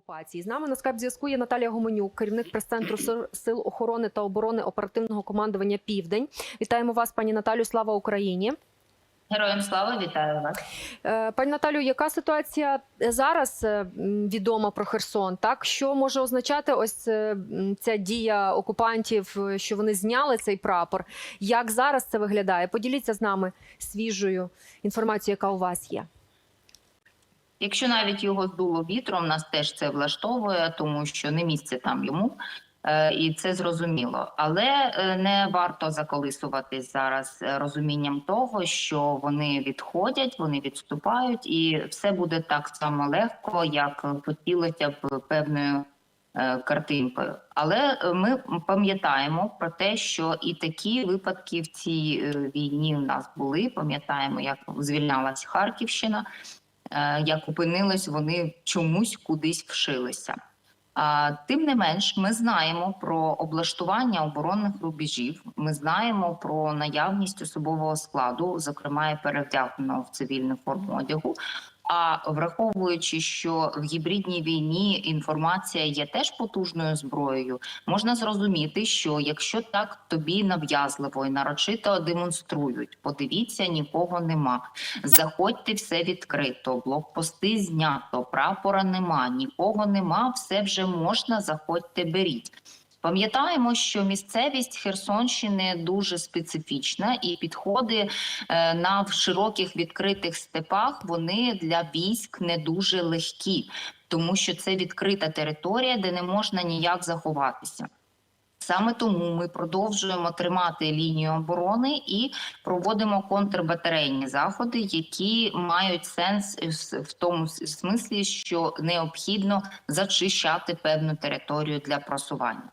окупації. З нами на скайп зв'язку є Наталія Гуменюк, керівник прес-центру Сил- охорони та оборони оперативного командування Південь. Вітаємо вас, пані Наталю. Слава Україні. Героям слава вітаю вас. Е, Пані Наталю, яка ситуація зараз е, відома про Херсон? Так що може означати ось е, ця дія окупантів, що вони зняли цей прапор? Як зараз це виглядає? Поділіться з нами свіжою інформацією, яка у вас є. Якщо навіть його здуло вітром, нас теж це влаштовує, тому що не місце там йому. е, І це зрозуміло, але е, не варто заколисуватись зараз е, розумінням того, що вони відходять, вони відступають, і все буде так само легко, як хотілося б певною картинкою. Але ми пам'ятаємо про те, що і такі випадки в цій війні у нас були. Пам'ятаємо, як звільнялась Харківщина. Е, як опинились, вони чомусь кудись вшилися. Тим не менш, ми знаємо про облаштування оборонних рубежів. Ми знаємо про наявність особового складу, зокрема і перевдягненого в цивільну форму одягу. А враховуючи, що в гібридній війні інформація є теж потужною зброєю, можна зрозуміти, що якщо так тобі нав'язливо і нарочито демонструють, подивіться, нікого нема. Заходьте, все відкрито, блокпости знято, прапора нема, нікого нема, все вже можна. Заходьте, беріть. Пам'ятаємо, що місцевість Херсонщини дуже специфічна, і підходи е, на широких відкритих степах вони для військ не дуже легкі, тому що це відкрита територія, де не можна ніяк заховатися. Саме тому ми продовжуємо тримати лінію оборони і проводимо контрбатарейні заходи, які мають сенс в- тому смислі, що необхідно зачищати певну територію для просування.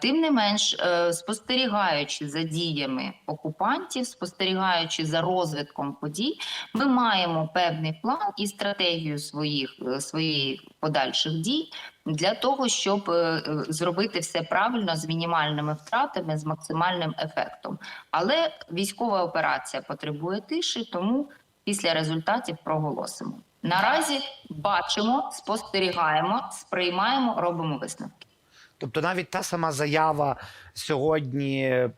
Тим не менш, е, спостерігаючи за діями окупантів, спостерігаючи за розвитком подій, ми маємо певний план і стратегію своїх е, своїх подальших дій для того, щоб е, зробити все правильно з мінімальними втратами, з максимальним ефектом. Але військова операція потребує тиші, тому після результатів проголосимо. Наразі бачимо, спостерігаємо, сприймаємо, робимо висновки. Тобто навіть та сама заява сьогодні.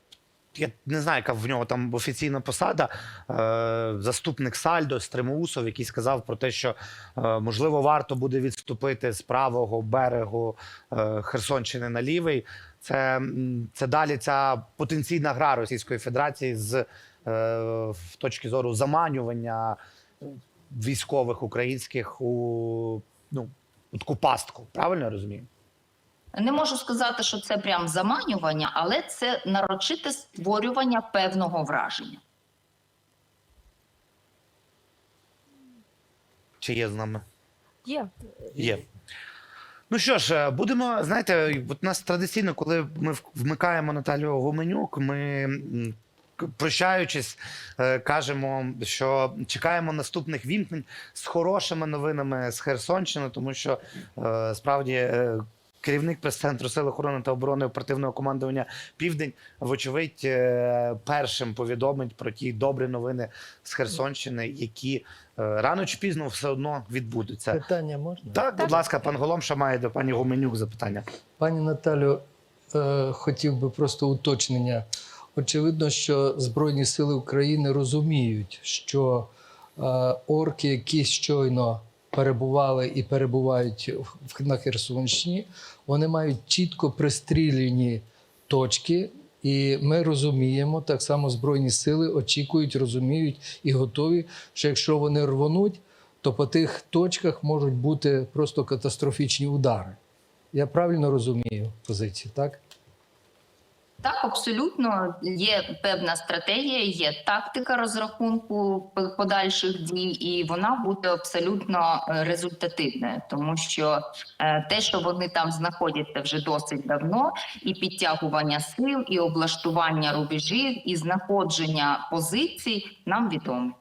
Я не знаю, яка в нього там офіційна посада. Е, заступник Сальдо Стримоусов, який сказав про те, що е, можливо варто буде відступити з правого берегу е, Херсонщини на лівий. Це, це далі ця потенційна гра Російської Федерації з в точки зору заманювання військових українських у ну, таку пастку. Правильно я розумію? Не можу сказати, що це прям заманювання, але це нарочите створювання певного враження. Чи є з нами? Є Є. Ну що ж, е, будемо, знаєте, от нас традиційно, коли ми вмикаємо Наталію Гуменюк, ми прощаючись, е, кажемо, що чекаємо наступних вімкнень з хорошими новинами з Херсонщини, тому що е, справді. Керівник прес-центру Сил охорони та оборони оперативного командування Південь, вочевидь, е, першим повідомить про ті добрі новини з Херсонщини, які е, рано чи пізно все одно відбудуться. Питання можна? Так, будь ласка, пан Голомша має до пані Гуменюк запитання. Пані Наталю, е, хотів би просто уточнення. Очевидно, що Збройні Сили України розуміють, що орки, які щойно перебували і перебувають на Херсонщині, вони мають чітко пристріляні точки. І ми розуміємо, так само Збройні сили очікують, розуміють і готові, що якщо вони рвонуть, то по тих точках можуть бути просто катастрофічні удари. Я правильно розумію позицію, так? Так, абсолютно є певна стратегія, є тактика розрахунку подальших дій, і вона буде абсолютно е, результативною, тому що е, те, що вони там знаходяться вже досить давно, і підтягування сил, і облаштування рубежів, і знаходження позицій нам відомо.